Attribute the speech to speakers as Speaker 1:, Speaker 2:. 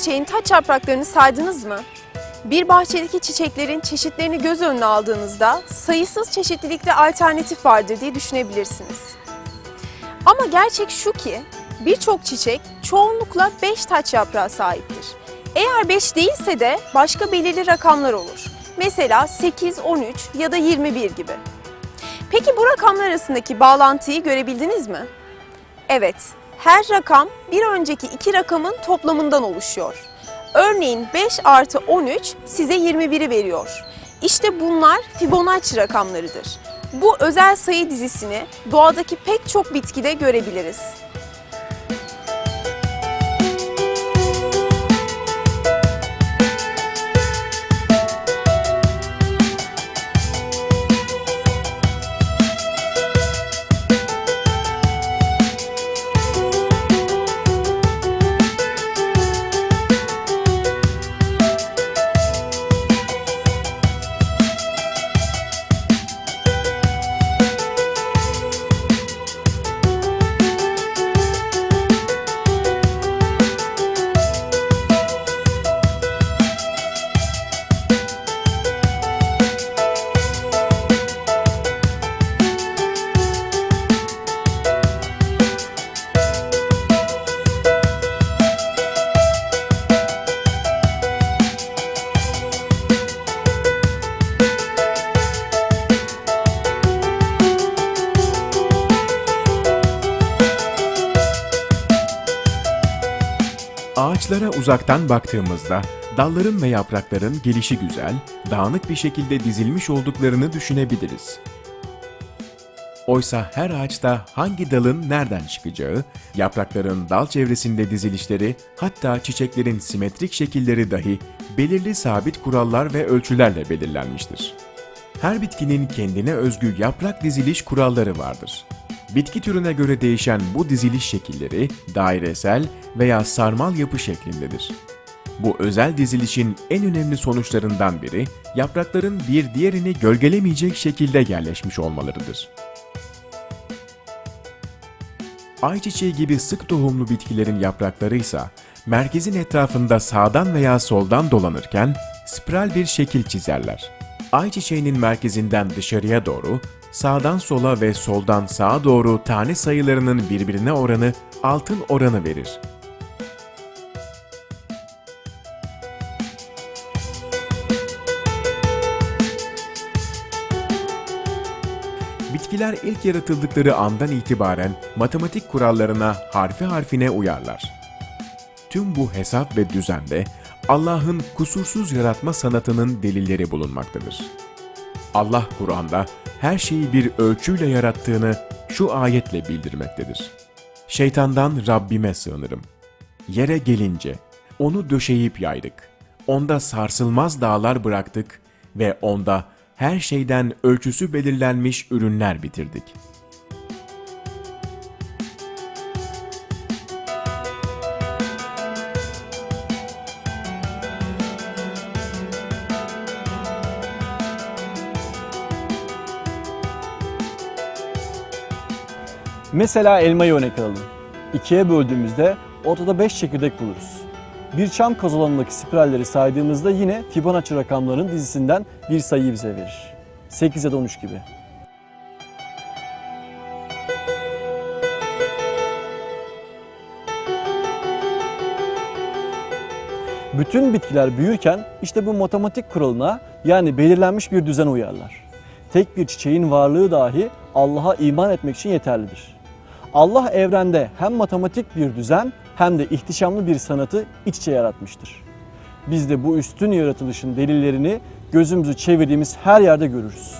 Speaker 1: Çiçeğin taç yapraklarını saydınız mı? Bir bahçedeki çiçeklerin çeşitlerini göz önüne aldığınızda sayısız çeşitlilikte alternatif vardır diye düşünebilirsiniz. Ama gerçek şu ki birçok çiçek çoğunlukla 5 taç yaprağı sahiptir. Eğer 5 değilse de başka belirli rakamlar olur. Mesela 8, 13 ya da 21 gibi. Peki bu rakamlar arasındaki bağlantıyı görebildiniz mi? Evet, her rakam bir önceki iki rakamın toplamından oluşuyor. Örneğin 5 artı 13 size 21'i veriyor. İşte bunlar Fibonacci rakamlarıdır. Bu özel sayı dizisini doğadaki pek çok bitkide görebiliriz.
Speaker 2: Ağaçlara uzaktan baktığımızda dalların ve yaprakların gelişi güzel, dağınık bir şekilde dizilmiş olduklarını düşünebiliriz. Oysa her ağaçta hangi dalın nereden çıkacağı, yaprakların dal çevresinde dizilişleri, hatta çiçeklerin simetrik şekilleri dahi belirli sabit kurallar ve ölçülerle belirlenmiştir. Her bitkinin kendine özgü yaprak diziliş kuralları vardır. Bitki türüne göre değişen bu diziliş şekilleri dairesel veya sarmal yapı şeklindedir. Bu özel dizilişin en önemli sonuçlarından biri yaprakların bir diğerini gölgelemeyecek şekilde yerleşmiş olmalarıdır. Ayçiçeği gibi sık tohumlu bitkilerin yaprakları ise merkezin etrafında sağdan veya soldan dolanırken spiral bir şekil çizerler. Ayçiçeğinin merkezinden dışarıya doğru, sağdan sola ve soldan sağa doğru tane sayılarının birbirine oranı altın oranı verir. Bitkiler ilk yaratıldıkları andan itibaren matematik kurallarına harfi harfine uyarlar. Tüm bu hesap ve düzende Allah'ın kusursuz yaratma sanatının delilleri bulunmaktadır. Allah Kur'an'da her şeyi bir ölçüyle yarattığını şu ayetle bildirmektedir. Şeytandan Rabbime sığınırım. Yere gelince onu döşeyip yaydık. Onda sarsılmaz dağlar bıraktık ve onda her şeyden ölçüsü belirlenmiş ürünler bitirdik.
Speaker 3: Mesela elmayı örnek alalım. İkiye böldüğümüzde ortada 5 çekirdek buluruz. Bir çam kazalanındaki spiralleri saydığımızda yine Fibonacci rakamlarının dizisinden bir sayıyı bize verir. 8 ya da 13 gibi. Bütün bitkiler büyürken işte bu matematik kuralına yani belirlenmiş bir düzen uyarlar. Tek bir çiçeğin varlığı dahi Allah'a iman etmek için yeterlidir. Allah evrende hem matematik bir düzen hem de ihtişamlı bir sanatı iç içe yaratmıştır. Biz de bu üstün yaratılışın delillerini gözümüzü çevirdiğimiz her yerde görürüz.